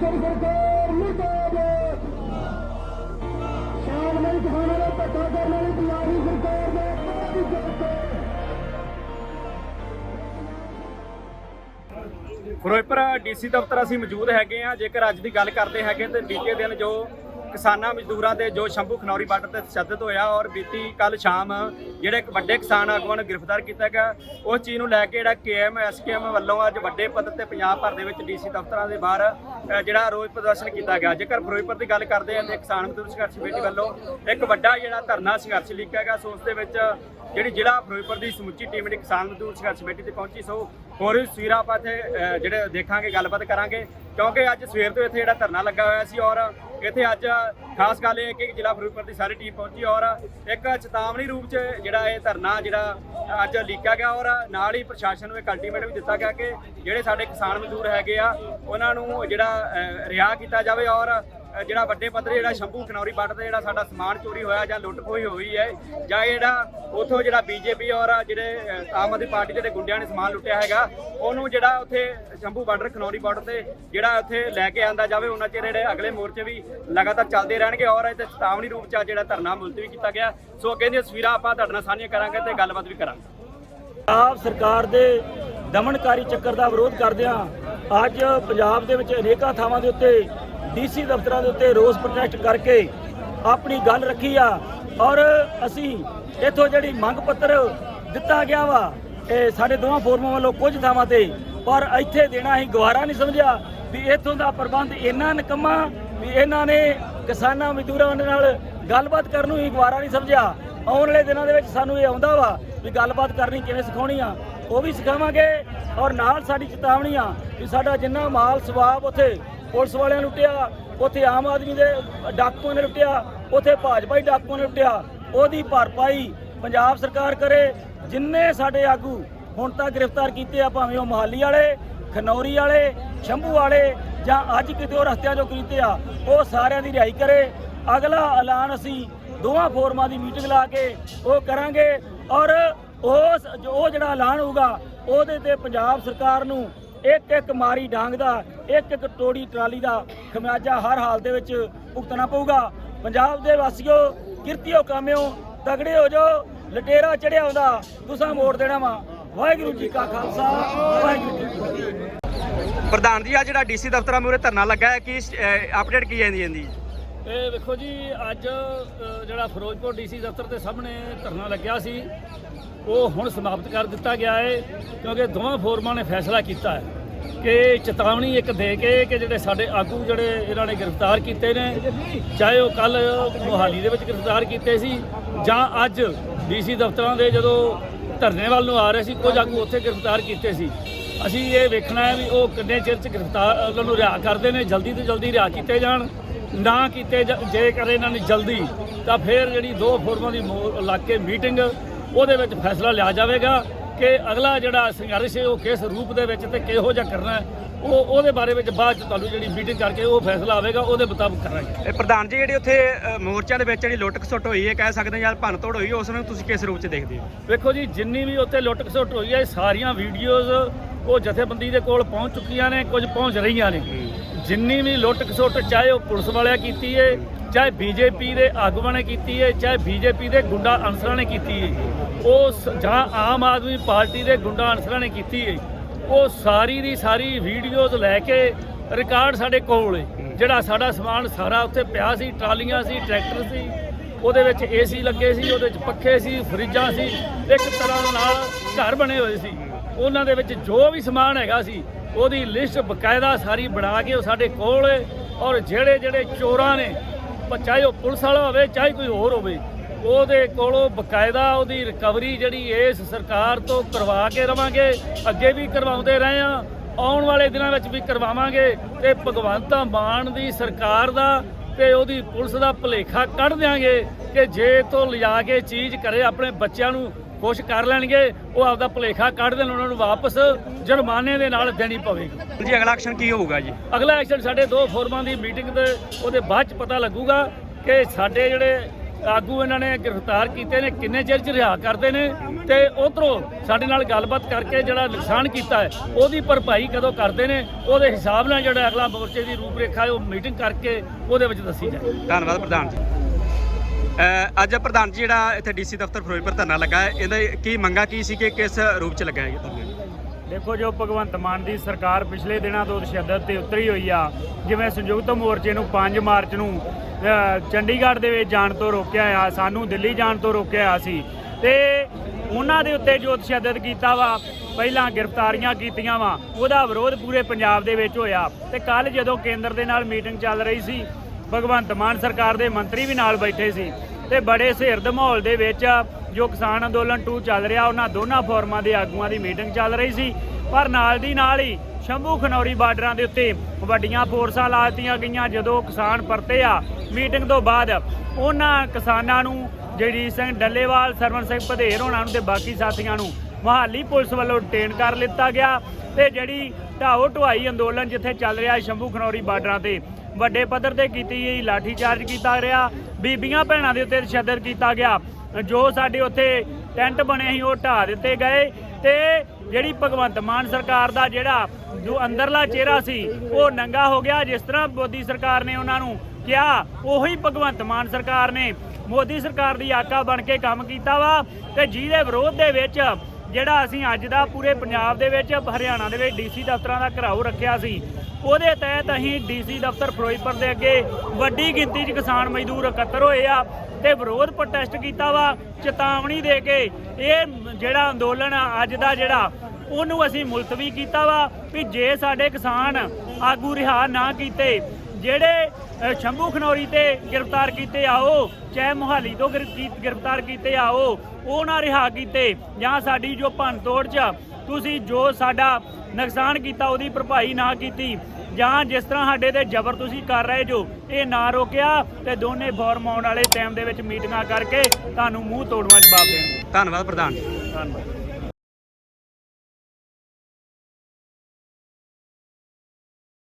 ਪੰਜਾਬ ਸਰਕਾਰ ਮੁਰਦਾਬਾਦ ਸ਼ਾਮ ਲਈ ਕਿਸਾਨਾਂ ਦਾ ਧੱਕਾ ਕਰਨ ਵਾਲੀ ਪੰਜਾਬੀ ਸਰਕਾਰ ਦਾ ਕੋਈ ਜੱਟ ਫਿਰੋਜ਼ਪੁਰ ਡੀਸੀ ਦਫ਼ਤਰ ਅਸੀਂ ਮੌਜੂਦ ਹੈਗੇ ਆ ਜੇਕਰ ਅੱਜ ਦੀ ਗੱਲ ਕਰਦੇ ਹੈਗੇ ਤੇ ਬੀਤੇ ਦਿਨ ਜੋ ਕਿਸਾਨਾਂ ਮਜ਼ਦੂਰਾਂ ਦੇ ਜੋ ਸ਼ੰਭੂ ਖਨੌਰੀ ਬਾਰਡਰ ਤੇ ਤਸ਼ੱਦਦ ਹੋਇਆ ਔਰ ਬੀਤੀ ਕੱਲ ਸ਼ਾਮ ਜਿਹੜੇ ਇੱਕ ਵੱਡੇ ਕਿਸਾਨ ਆਗੂਆਂ ਨੂੰ ਗ੍ਰਿਫਤਾਰ ਕੀਤਾ ਗਿਆ, ਉਸ ਚੀਜ਼ ਨੂੰ ਲੈ ਕੇ ਜਿਹੜਾ ਕੇਐਮ ਐਸਕੇਐਮ ਵੱਲੋਂ ਅੱਜ ਵੱਡੇ ਪੱਧਰ ਤੇ ਪੰਜਾਬ ਭਰ ਦੇ ਵਿੱਚ ਡੀਸੀ ਦਫ਼ਤਰਾਂ ਦੇ ਬਾਹਰ ਜਿਹੜਾ ਰੋਸ ਪ੍ਰਦਰਸ਼ਨ ਕੀਤਾ ਗਿਆ। ਜੇਕਰ ਫਿਰੋਜ਼ਪੁਰ ਦੀ ਗੱਲ ਕਰਦੇ ਹਾਂ ਤੇ ਕਿਸਾਨ ਮਜ਼ਦੂਰ ਸੰਘਰਸ਼ ਕਮੇਟੀ ਵੱਲੋਂ ਇੱਕ ਵੱਡਾ ਜਿਹੜਾ ਧਰਨਾ ਸੰਘਰਸ਼ ਲਿਖਿਆ ਗਿਆ, ਸੋ ਉਸ ਦੇ ਵਿੱਚ ਜਿਹੜੀ ਜ਼ਿਲ੍ਹਾ ਫਿਰੋਜ਼ਪੁਰ ਦੀ ਸਮੁੱਚੀ ਟੀਮ ਜਿਹੜੀ ਕਿਸਾਨ ਮਜ਼ਦੂਰ ਸੰਘਰਸ਼ ਕਮੇਟੀ ਤੇ ਪਹੁੰਚੀ, ਸੋ ਹੋਰ ਵੀ ਤਸਵੀਰਾਂ ਆਪਾਂ ਇੱਥੇ ਜਿਹੜੇ ਦੇਖਾਂਗੇ, ਗੱਲਬਾਤ ਕਰਾਂਗੇ। ਕਿਉਂਕਿ ਅੱਜ ਸਵੇਰ ਤੋਂ ਇੱਥੇ ਜਿਹੜਾ ਧਰਨਾ ਲੱਗਾ ਹੋਇਆ ਸੀ ਔਰ ਇੱਥੇ ਅੱਜ ਖਾਸ ਗੱਲ ਇਹ ਹੈ ਕਿ ਜ਼ਿਲ੍ਹਾ ਫਿਰੋਜ਼ਪੁਰ ਦੀ ਸਾਰੀ ਟੀਮ ਪਹੁੰਚੀ ਔਰ ਇੱਕ ਚੇਤਾਵਨੀ ਰੂਪ 'ਚ ਜਿਹੜਾ ਇਹ ਧਰਨਾ ਜਿਹੜਾ ਅੱਜ ਲੀਕਿਆ ਗਿਆ ਔਰ ਨਾਲ ਹੀ ਪ੍ਰਸ਼ਾਸਨ ਨੂੰ ਇੱਕ ਅਲਟੀਮੇਟ ਵੀ ਦਿੱਤਾ ਗਿਆ ਕਿ ਜਿਹੜੇ ਸਾਡੇ ਕਿਸਾਨ ਮਜ਼ਦੂਰ ਹੈਗੇ ਆ, ਉਹਨਾਂ ਨੂੰ ਜਿਹੜਾ ਰਿਹਾ ਕੀਤਾ ਜਾਵੇ ਔਰ ਜਿਹੜਾ ਵੱਡੇ ਪੱਧਰ ਜਿਹੜਾ ਸ਼ੰਭੂ ਖਨੌਰੀ ਬਾਰਡਰ ਤੇ ਜਿਹੜਾ ਸਾਡਾ ਸਮਾਨ ਚੋਰੀ ਹੋਇਆ ਜਾਂ ਲੁੱਟ ਖੋਹੀ ਹੋਈ ਹੈ ਜਾਂ ਇਹ ਜਿਹੜਾ ਉਥੋਂ ਜਿਹੜਾ ਬੀਜੇਪੀ ਔਰ ਜਿਹੜੇ ਆਮ ਆਦਮੀ ਪਾਰਟੀ ਦੇ ਜਿਹੜੇ ਗੁੰਡਿਆਂ ਨੇ ਸਮਾਨ ਲੁੱਟਿਆ ਹੈਗਾ, ਉਹਨੂੰ ਜਿਹੜਾ ਉੱਥੇ ਸ਼ੰਭੂ ਬਾਰਡਰ ਖਨੌਰੀ ਬਾਰਡਰ ਤੇ ਜਿਹੜਾ ਉੱਥੇ ਲੈ ਕੇ ਆਂਦਾ ਜਾਵੇ, ਉਹਨਾਂ ਚਿਰ ਜਿਹੜੇ ਅਗਲੇ ਮੋਰਚੇ ਵੀ ਲਗਾਤਾਰ ਚੱਲਦੇ ਰਹਿਣਗੇ ਔਰ ਇਹ ਤੇ ਚੇਤਾਵਨੀ ਰੂਪ ਚ ਜਿਹੜਾ ਧਰਨਾ ਮੁਲਤਵੀ ਕੀਤਾ ਗਿਆ। ਸੋ ਅੱਗੇ ਦੀਆਂ ਤਸਵੀਰਾਂ ਆਪਾਂ ਤੁਹਾਡੇ ਨਾਲ ਸਾਂਝੀਆਂ ਕਰਾਂਗੇ ਤੇ ਗੱਲਬਾਤ ਵੀ ਕਰਾਂਗੇ। ਪੰਜਾਬ ਸਰਕਾਰ ਦੇ ਦਮਨਕਾਰੀ ਚੱਕਰ ਦਾ ਵਿਰੋਧ ਕਰਦਿਆਂ ਅੱਜ ਪੰਜਾਬ ਦੇ ਵਿੱਚ ਅਨੇਕਾਂ ਥਾਵਾਂ ਦੇ ਉੱਤੇ ਡੀਸੀ ਦਫ਼ਤਰਾਂ ਦੇ ਉੱਤੇ ਰੋਸ ਪ੍ਰੋਟੈਸਟ ਕਰਕੇ ਆਪਣੀ ਗੱਲ ਰੱਖੀ ਆ ਔਰ ਅਸੀਂ ਇੱਥੋਂ ਜਿਹੜੀ ਮੰਗ ਪੱਤਰ ਦਿੱਤਾ ਗਿਆ ਵਾ, ਇਹ ਸਾਡੇ ਦੋਵਾਂ ਫੋਰਮਾਂ ਵੱਲੋਂ ਕੁਝ ਥਾਵਾਂ ਤੇ, ਪਰ ਇੱਥੇ ਦੇਣਾ ਹੀ ਗਵਾਰਾ ਨਹੀਂ ਸਮਝਿਆ ਵੀ ਇੱਥੋਂ ਦਾ ਪ੍ਰਬੰਧ ਇੰਨਾ ਨਿਕੰਮਾ ਵੀ ਇਹਨਾਂ ਨੇ ਕਿਸਾਨਾਂ ਮਜ਼ਦੂਰਾਂ ਦੇ ਨਾਲ ਗੱਲਬਾਤ ਕਰਨ ਨੂੰ ਹੀ ਗਵਾਰਾ ਨਹੀਂ ਸਮਝਿਆ। ਆਉਣ ਵਾਲੇ ਦਿਨਾਂ ਦੇ ਵਿੱਚ ਸਾਨੂੰ ਇਹ ਆਉਂਦਾ ਵਾ ਵੀ ਗੱਲਬਾਤ ਕਰਨੀ ਕਿਵੇਂ ਸਿਖਾਉਣੀ ਆ, ਉਹ ਵੀ ਸਿਖਾਵਾਂਗੇ ਔਰ ਨਾਲ ਸਾਡੀ ਚੇਤਾਵਨੀ ਆ ਵੀ ਸਾਡਾ ਜਿੰਨਾ ਮਾਲ ਸਵਾਬ ਉੱਥੇ ਪੁਲਿਸ ਵਾਲਿਆਂ ਲੁੱਟਿਆ, ਉੱਥੇ ਆਮ ਆਦਮੀ ਦੇ ਡਾਕੂਆਂ ਨੇ ਲੁੱਟਿਆ, ਉੱਥੇ ਭਾਜਪਾ ਹੀ ਡਾਕੂਆਂ ਨੇ ਲੁੱਟਿਆ, ਉਹਦੀ ਭਰਪਾਈ ਪੰਜਾਬ ਸਰਕਾਰ ਕਰੇ, ਜਿੰਨੇ ਸਾਡੇ ਆਗੂ ਹੁਣ ਤੱਕ ਗ੍ਰਿਫਤਾਰ ਕੀਤੇ ਆ, ਭਾਵੇਂ ਉਹ ਮਹਾਲੀ ਵਾਲੇ, ਖਨੌਰੀ ਵਾਲੇ, ਸ਼ੰਭੂ ਵਾਲੇ, ਜਾਂ ਅੱਜ ਕਿਤੇ ਉਹ ਰਸਤਿਆਂ ਚੋਂ ਕੀਤੇ ਆ, ਉਹ ਸਾਰਿਆਂ ਦੀ ਰਿਹਾਈ ਕਰੇ। ਅਗਲਾ ਐਲਾਨ ਅਸੀਂ ਦੋਵਾਂ ਫੋਰਮਾਂ ਦੀ ਮੀਟਿੰਗ ਲਾ ਕੇ ਉਹ ਕਰਾਂਗੇ ਔਰ ਉਸ ਉਹ ਜਿਹੜਾ ਐਲਾਨ ਹੋਊਗਾ, ਉਹਦੇ ਤੇ ਪੰਜਾਬ ਸਰਕਾਰ ਨੂੰ ਇੱਕ ਇੱਕ ਮਾਰੀ ਡਾਂਗ ਦਾ, ਇੱਕ ਇੱਕ ਟੋੜੀ ਟਰਾਲੀ ਦਾ ਖਮਿਆਜਾ ਹਰ ਹਾਲ ਦੇ ਵਿੱਚ ਭੁਗਤਣਾ ਪਊਗਾ। ਪੰਜਾਬ ਦੇ ਵਾਸੀਓ, ਕਿਰਤੀਓ ਕਾਮਿਓ, ਤਗੜੇ ਹੋ ਜਾਓ, ਲਟੇਰਾ ਚੜਿਆ ਹੁੰਦਾ ਤੁਸਾਂ ਮੋੜ ਦੇਣਾ ਵਾ। ਵਾਹਿਗੁਰੂ ਜੀ ਕਾ ਖਾਲਸਾ, ਵਾਹਿਗੁਰੂ ਜੀ ਕੀ ਫਤਿਹ। ਪ੍ਰਧਾਨ ਜੀ ਆ ਜਿਹੜਾ ਡੀਸੀ ਦਫ਼ਤਰਾਂ ਮੂਰੇ ਧਰਨਾ ਲੱਗਾ ਹੈ, ਕਿ ਅਪਡੇਟ ਕੀ ਜਾਂਦੀ ਜਾਂਦੀ ਇਹ ਵੇਖੋ ਜੀ, ਅੱਜ ਜਿਹੜਾ ਫਿਰੋਜ਼ਪੁਰ ਡੀਸੀ ਦਫ਼ਤਰ ਦੇ ਸਾਹਮਣੇ ਧਰਨਾ ਲੱਗਿਆ ਸੀ, ਉਹ ਹੁਣ ਸਮਾਪਤ ਕਰ ਦਿੱਤਾ ਗਿਆ ਹੈ, ਕਿਉਂਕਿ ਦੋਵਾਂ ਫੋਰਮਾਂ ਨੇ ਫੈਸਲਾ ਕੀਤਾ ਹੈ ਕਿ ਚੇਤਾਵਨੀ ਇੱਕ ਦੇ ਕੇ ਕਿ ਜਿਹੜੇ ਸਾਡੇ ਆਗੂ ਜਿਹੜੇ ਇਹਨਾਂ ਨੇ ਗ੍ਰਿਫਤਾਰ ਕੀਤੇ ਨੇ, ਚਾਹੇ ਉਹ ਕੱਲ ਮੋਹਾਲੀ ਦੇ ਵਿੱਚ ਗ੍ਰਿਫਤਾਰ ਕੀਤੇ ਸੀ, ਜਾਂ ਅੱਜ ਡੀਸੀ ਦਫ਼ਤਰਾਂ ਦੇ ਜਦੋਂ ਧਰਨੇ ਵੱਲ ਨੂੰ ਆ ਰਹੇ ਸੀ, ਕੁਝ ਆਗੂ ਉੱਥੇ ਗ੍ਰਿਫਤਾਰ ਕੀਤੇ ਸੀ। ਅਸੀਂ ਇਹ ਵੇਖਣਾ ਹੈ ਵੀ ਉਹ ਕਿੰਨੇ ਚਿਰ ਚ ਗ੍ਰਿਫਤਾਰ, ਉਹਨਾਂ ਨੂੰ ਰਿਹਾ ਕਰਦੇ ਨੇ, ਜਲਦੀ ਤੋਂ ਜਲਦੀ ਰਿਹਾ ਕੀਤੇ ਜਾਣ। ਨਾ ਕੀਤੇ ਜ- ਜੇਕਰ ਇਹਨਾਂ ਨੇ ਜਲਦੀ ਤਾਂ ਫਿਰ ਜਿਹੜੀ ਦੋ ਫੋਰਮਾਂ ਦੀ ਮੋ- ਲਾ ਕੇ ਮੀਟਿੰਗ ਉਹਦੇ ਵਿੱਚ ਫੈਸਲਾ ਲਿਆ ਜਾਵੇਗਾ ਕਿ ਅਗਲਾ ਜਿਹੜਾ ਸੰਘਰਸ਼ ਹੈ ਉਹ ਕਿਸ ਰੂਪ ਦੇ ਵਿੱਚ ਤੇ ਕਿਹੋ ਜਿਹਾ ਕਰਨਾ ਹੈ ਉਹ ਉਹਦੇ ਬਾਰੇ ਵਿੱਚ ਬਾਅਦ ਚ ਤੁਹਾਨੂੰ ਜਿਹੜੀ ਮੀਟਿੰਗ ਕਰਕੇ ਉਹ ਫੈਸਲਾ ਆਵੇਗਾ ਉਹਦੇ ਮੁਤਾਬਕ ਕਰਾਂਗੇ। ਇਹ ਪ੍ਰਧਾਨ ਜੀ ਜਿਹੜੀ ਉੱਥੇ ਮੋਰਚਿਆਂ ਦੇ ਵਿੱਚ ਜਿਹੜੀ ਲੁੱਟ ਖਸੁੱਟ ਹੋਈ ਹੈ ਕਹਿ ਸਕਦੇ ਜਾਂ ਭੰਨ ਤੋੜ ਹੋਈ ਉਸ ਨੂੰ ਤੁਸੀਂ ਕਿਸ ਰੂਪ 'ਚ ਦੇਖਦੇ ਹੋ? ਵੇਖੋ ਜੀ ਜਿੰਨੀ ਵੀ ਉੱਥੇ ਲੁੱਟ ਖਸੁੱਟ ਹੋਈ ਹੈ ਸਾਰੀਆਂ ਵੀਡੀਓਜ਼ ਉਹ ਜਥੇਬੰਦੀ ਦੇ ਕੋਲ ਪਹੁੰਚ ਚੁੱਕੀਆਂ ਨੇ, ਕੁਝ ਪਹੁੰਚ ਰਹੀਆਂ ਨੇ। ਜਿੰਨੀ ਵੀ ਲੁੱਟ ਖਸੁੱਟ ਚਾਹੇ ਉਹ ਪੁਲਿਸ ਵਾਲਿਆਂ ਕੀਤੀ ਹੈ ਚਾਹੇ ਬੀਜੇਪੀ ਦੇ ਆਗੂਆਂ ਨੇ ਕੀਤੀ ਹੈ ਚਾਹੇ ਬੀਜੇਪੀ ਦੇ ਗੁੰਡਾ ਅਨਸਰਾਂ ਨੇ ਕੀਤੀ ਹੈ ਉਹ ਸ- ਜਾਂ ਆਮ ਆਦਮੀ ਪਾਰਟੀ ਦੇ ਗੁੰਡਾ ਅਨਸਰਾਂ ਨੇ ਕੀਤੀ ਹੈ ਉਹ ਸਾਰੀ ਦੀ ਸਾਰੀ ਵੀਡੀਓਜ਼ ਲੈ ਕੇ ਰਿਕਾਰਡ ਸਾਡੇ ਕੋਲ ਏ। ਜਿਹੜਾ ਸਾਡਾ ਸਮਾਨ ਸਾਰਾ ਉੱਥੇ ਪਿਆ ਸੀ, ਟਰਾਲੀਆਂ ਸੀ, ਟਰੈਕਟਰ ਸੀ, ਉਹਦੇ ਵਿੱਚ ਏਸੀ ਲੱਗੇ ਸੀ, ਉਹਦੇ ਵਿੱਚ ਪੱਖੇ ਸੀ, ਫਰਿੱਜਾਂ ਸੀ, ਇੱਕ ਤਰ੍ਹਾਂ ਨਾਲ ਘਰ ਬਣੇ ਹੋਏ ਸੀ। ਉਹਨਾਂ ਦੇ ਵਿੱਚ ਜੋ ਵੀ ਸਮਾਨ ਹੈਗਾ ਸੀ, ਉਹਦੀ ਲਿਸਟ ਬਕਾਇਦਾ ਸਾਰੀ ਬਣਾ ਕੇ ਉਹ ਸਾਡੇ ਕੋਲ ਔਰ ਜਿਹੜੇ ਜਿਹੜੇ ਚੋਰਾਂ ਨੇ ਚਾਹੇ ਉਹ ਪੁਲਿਸ ਵਾਲਾ ਹੋਵੇ, ਚਾਹੇ ਕੋਈ ਹੋਰ ਹੋਵੇ, ਉਹਦੇ ਕੋਲੋਂ ਬਕਾਇਦਾ ਉਹਦੀ ਰਿਕਵਰੀ ਜਿਹੜੀ ਇਸ ਸਰਕਾਰ ਤੋਂ ਕਰਵਾ ਕੇ ਰਵਾਂਗੇ, ਅੱਗੇ ਵੀ ਕਰਵਾਉਂਦੇ ਰਹੇ ਆ ਆਉਣ ਵਾਲੇ ਦਿਨਾਂ ਵਿੱਚ ਵੀ ਕਰਵਾਵਾਂਗੇ ਤੇ ਭਗਵੰਤ ਮਾਨ ਦੀ ਸਰਕਾਰ ਦਾ ਤੇ ਉਹਦੀ ਪੁਲਿਸ ਦਾ ਭਲੇਖਾ ਕੱਢ ਦਿਆਂਗੇ ਕਿ ਜੇ ਤੋਂ ਲਿਜਾ ਕੇ ਚੀਜ਼ ਕਰੇ ਆਪਣੇ ਬੱਚਿਆਂ ਨੂੰ ਖੁਸ਼ ਕਰ ਲੈਣਗੇ ਉਹ ਆਪਦਾ ਭਲੇਖਾ ਕੱਢ ਦੇਣ ਉਹਨਾਂ ਨੂੰ ਵਾਪਸ ਜੁਰਮਾਨੇ ਦੇ ਨਾਲ ਦੇਣੀ ਪਵੇਗੀ। ਜੀ ਅਗਲਾ ਐਕਸ਼ਨ ਕੀ ਹੋਊਗਾ ਜੀ? ਅਗਲਾ ਐਕਸ਼ਨ ਸਾਡੇ ਦੋ ਫੋਰਮਾਂ ਦੀ ਮੀਟਿੰਗ ਦੇ ਉਹਦੇ ਬਾਅਦ ਚ ਪਤਾ ਲੱਗੂਗਾ ਕਿ ਸਾਡੇ ਜਿਹੜੇ ਆਗੂ ਇਹਨਾਂ ਨੇ ਗ੍ਰਿਫਤਾਰ ਕੀਤੇ ਨੇ ਕਿੰਨੇ ਚਿਰ ਚ ਰਿਹਾ ਕਰਦੇ ਨੇ ਤੇ ਉਧਰੋਂ ਸਾਡੇ ਨਾਲ ਗੱਲਬਾਤ ਕਰਕੇ ਜਿਹੜਾ ਨੁਕਸਾਨ ਕੀਤਾ ਹੈ ਉਹਦੀ ਭਰਪਾਈ ਕਦੋਂ ਕਰਦੇ ਨੇ ਉਹਦੇ ਹਿਸਾਬ ਨਾਲ ਜਿਹੜਾ ਅਗਲਾ ਮੋਰਚੇ ਦੀ ਰੂਪਰੇਖਾ ਹੈ ਉਹ ਮੀਟਿੰਗ ਕਰਕੇ ਉਹਦੇ ਵਿੱਚ ਦੱਸੀ ਜਾਏ ਧੰਨਵਾਦ ਪ੍ਰਧਾਨ ਜੀ। ਅੱਜ ਪ੍ਰਧਾਨ ਜੀ ਜਿਹੜਾ ਇੱਥੇ ਡੀਸੀ ਦਫ਼ਤਰ ਫਿਰੋਜ਼ਪੁਰ ਧਰਨਾ ਲੱਗਾ ਹੈ, ਇਹਦਾ ਕੀ ਮੰਗਾ ਕੀ ਸੀ ਕਿ ਕਿਸ ਰੂਪ ਚ ਲੱਗਾ ਹੈ ਇਹ ਧਰਨਾ? ਦੇਖੋ ਜੋ ਭਗਵੰਤ ਮਾਨ ਦੀ ਸਰਕਾਰ ਪਿਛਲੇ ਦਿਨਾਂ ਤੋਂ ਤਸ਼ੱਦਦ ਤੇ ਉਤਰੀ ਹੋਈ ਆ, ਜਿਵੇਂ ਸੰਯੁਕਤ ਮੋਰਚੇ ਨੂੰ 5 ਮਾਰਚ ਨੂੰ ਚੰਡੀਗੜ੍ਹ ਦੇ ਵਿੱਚ ਜਾਣ ਤੋਂ ਰੋਕਿਆ ਆ, ਸਾਨੂੰ ਦਿੱਲੀ ਜਾਣ ਤੋਂ ਰੋਕਿਆ ਆ ਸੀ। ਤੇ ਉਹਨਾਂ ਦੇ ਉੱਤੇ ਜੋ ਤਸ਼ੱਦਦ ਕੀਤਾ ਵਾ, ਪਹਿਲਾਂ ਗ੍ਰਿਫਤਾਰੀਆਂ ਕੀਤੀਆਂ ਵਾ, ਉਹਦਾ ਵਿਰੋਧ ਪੂਰੇ ਪੰਜਾਬ ਦੇ ਵਿੱਚ ਹੋਇਆ। ਤੇ ਕੱਲ ਜਦੋਂ ਕੇਂਦਰ ਦੇ ਨਾਲ ਮੀਟਿੰਗ ਚੱਲ ਰਹੀ ਸੀ ਭਗਵੰਤ ਮਾਨ ਸਰਕਾਰ ਦੇ ਮੰਤਰੀ ਵੀ ਨਾਲ ਬੈਠੇ ਸੀ ਤੇ ਬੜੇ ਸਿਰਦ ਮਾਹੌਲ ਦੇ ਵਿੱਚ ਜੋ ਕਿਸਾਨ ਅੰਦੋਲਨ 2 ਚੱਲ ਰਿਹਾ, ਉਹਨਾਂ ਦੋਨਾਂ ਫੋਰਮਾਂ ਦੇ ਆਗੂਆਂ ਦੀ ਮੀਟਿੰਗ ਚੱਲ ਰਹੀ ਸੀ। ਪਰ ਨਾਲ ਦੀ ਨਾਲ ਹੀ ਸ਼ੰਭੂ ਖਨੌਰੀ ਬਾਰਡਰਾਂ ਦੇ ਉੱਤੇ ਵੱਡੀਆਂ ਫੋਰਸਾਂ ਲਾ ਦਿੱਤੀਆਂ ਗਈਆਂ। ਜਦੋਂ ਕਿਸਾਨ ਪਰਤੇ ਆ, ਮੀਟਿੰਗ ਤੋਂ ਬਾਅਦ ਉਹਨਾਂ ਕਿਸਾਨਾਂ ਨੂੰ, ਜਗਜੀਤ ਸਿੰਘ ਡੱਲੇਵਾਲ ਸਰਵਨ ਸਿੰਘ ਭਦੇਰ ਹੋਣਾ ਨੂੰ ਤੇ ਬਾਕੀ ਸਾਥੀਆਂ ਨੂੰ ਮਹਾਲੀ ਪੁਲਿਸ ਵੱਲੋਂ ਡਿਟੇਨ ਕਰ ਲਿੱਤਾ ਗਿਆ ਤੇ ਜਿਹੜੀ ਢਾਓ ਢੁਆਈ ਅੰਦੋਲਨ ਜਿੱਥੇ ਚੱਲ ਰਿਹਾ ਸ਼ੰਭੂ ਖਨੌਰੀ ਬਾਰਡਰਾਂ ਤੇ ਵੱਡੇ ਪੱਧਰ ਤੇ ਕੀਤੀ ਗਈ ਲਾਠੀਚਾਰਜ ਕੀਤਾ ਰਿਹਾ ਬੀਬੀਆਂ ਭੈਣਾਂ ਦੇ ਉੱਤੇ ਤਸ਼ੱਦਦ ਕੀਤਾ ਗਿਆ। ਜੋ ਸਾਡੇ ਉੱਥੇ ਟੈਂਟ ਬਣੇ ਸੀ, ਉਹ ਢਾਹ ਦਿੱਤੇ ਗਏ ਤੇ ਜਿਹੜੀ ਭਗਵੰਤ ਮਾਨ ਸਰਕਾਰ ਦਾ ਜਿਹੜਾ ਜੋ ਅੰਦਰਲਾ ਚਿਹਰਾ ਸੀ, ਉਹ ਨੰਗਾ ਹੋ ਗਿਆ। ਜਿਸ ਤਰ੍ਹਾਂ ਮੋਦੀ ਸਰਕਾਰ ਨੇ ਉਹਨਾਂ ਨੂੰ ਕਿਹਾ, ਉਹੀ ਭਗਵੰਤ ਮਾਨ ਸਰਕਾਰ ਨੇ ਮੋਦੀ ਸਰਕਾਰ ਦੀ ਆਕਾ ਬਣ ਕੇ ਕੰਮ ਕੀਤਾ ਵਾ ਤੇ ਜਿਹਦੇ ਵਿਰੋਧ ਦੇ ਵਿੱਚ ਜਿਹੜਾ ਅਸੀਂ ਅੱਜ ਦਾ ਪੂਰੇ ਪੰਜਾਬ ਦੇ ਵਿੱਚ, ਹਰਿਆਣਾ ਦੇ ਵਿੱਚ ਡੀਸੀ ਦਫ਼ਤਰਾਂ ਦਾ ਘਰਾਓ ਰੱਖਿਆ ਸੀ। ਉਹਦੇ ਤਹਿਤ ਅਸੀਂ ਡੀਸੀ ਦਫ਼ਤਰ ਫਿਰੋਜ਼ਪੁਰ ਦੇ ਅੱਗੇ ਵੱਡੀ ਗਿਣਤੀ 'ਚ ਕਿਸਾਨ ਮਜ਼ਦੂਰ ਇਕੱਤਰ ਹੋਏ ਆ ਤੇ ਵਿਰੋਧ ਪ੍ਰੋਟੈਸਟ ਕੀਤਾ ਵਾ, ਚੇਤਾਵਨੀ ਦੇ ਕੇ ਇਹ ਜਿਹੜਾ ਅੰਦੋਲਨ ਆ, ਅੱਜ ਦਾ ਜਿਹੜਾ, ਉਹਨੂੰ ਅਸੀਂ ਮੁਲਤਵੀ ਕੀਤਾ ਵਾ ਵੀ ਜੇ ਸਾਡੇ ਕਿਸਾਨ ਆਗੂ ਰਿਹਾ ਨਾ ਕੀਤੇ ਜਿਹੜੇ ਸ਼ੰਭੂ ਖਨੌਰੀ ਤੇ ਗ੍ਰਿਫਤਾਰ ਕੀਤੇ ਆਓ ਚਾਹੇ ਮੁਹਾਲੀ ਤੋਂ ਗ੍ਰਿਫਤਾਰ ਕੀਤੇ ਆਓ ਉਹ ਨਾ ਰਿਹਾ ਕੀਤੇ ਜਾਂ ਸਾਡੀ ਜੋ ਭੰਨ ਤੋੜ ਚ ਤੁਸੀਂ ਜੋ ਸਾਡਾ ਨੁਕਸਾਨ ਕੀਤਾ ਉਹਦੀ ਭਰਪਾਈ ਨਾ ਕੀਤੀ ਜਾਂ ਜਿਸ ਤਰ੍ਹਾਂ ਸਾਡੇ ਤੇ ਜ਼ਬਰ ਤੁਸੀਂ ਕਰ ਰਹੇ ਜੋ ਇਹ ਨਾ ਰੋਕਿਆ ਤੇ ਦੋਨੇ ਫੋਰਮ ਆਉਣ ਵਾਲੇ ਟਾਈਮ ਦੇ ਵਿੱਚ ਮੀਟਿੰਗਾਂ ਕਰਕੇ ਤੁਹਾਨੂੰ ਮੂੰਹ ਤੋੜਵਾ ਜਵਾਬ ਦੇਣਗੇ ਧੰਨਵਾਦ ਪ੍ਰਧਾਨ ਜੀ। ਧੰਨਵਾਦ।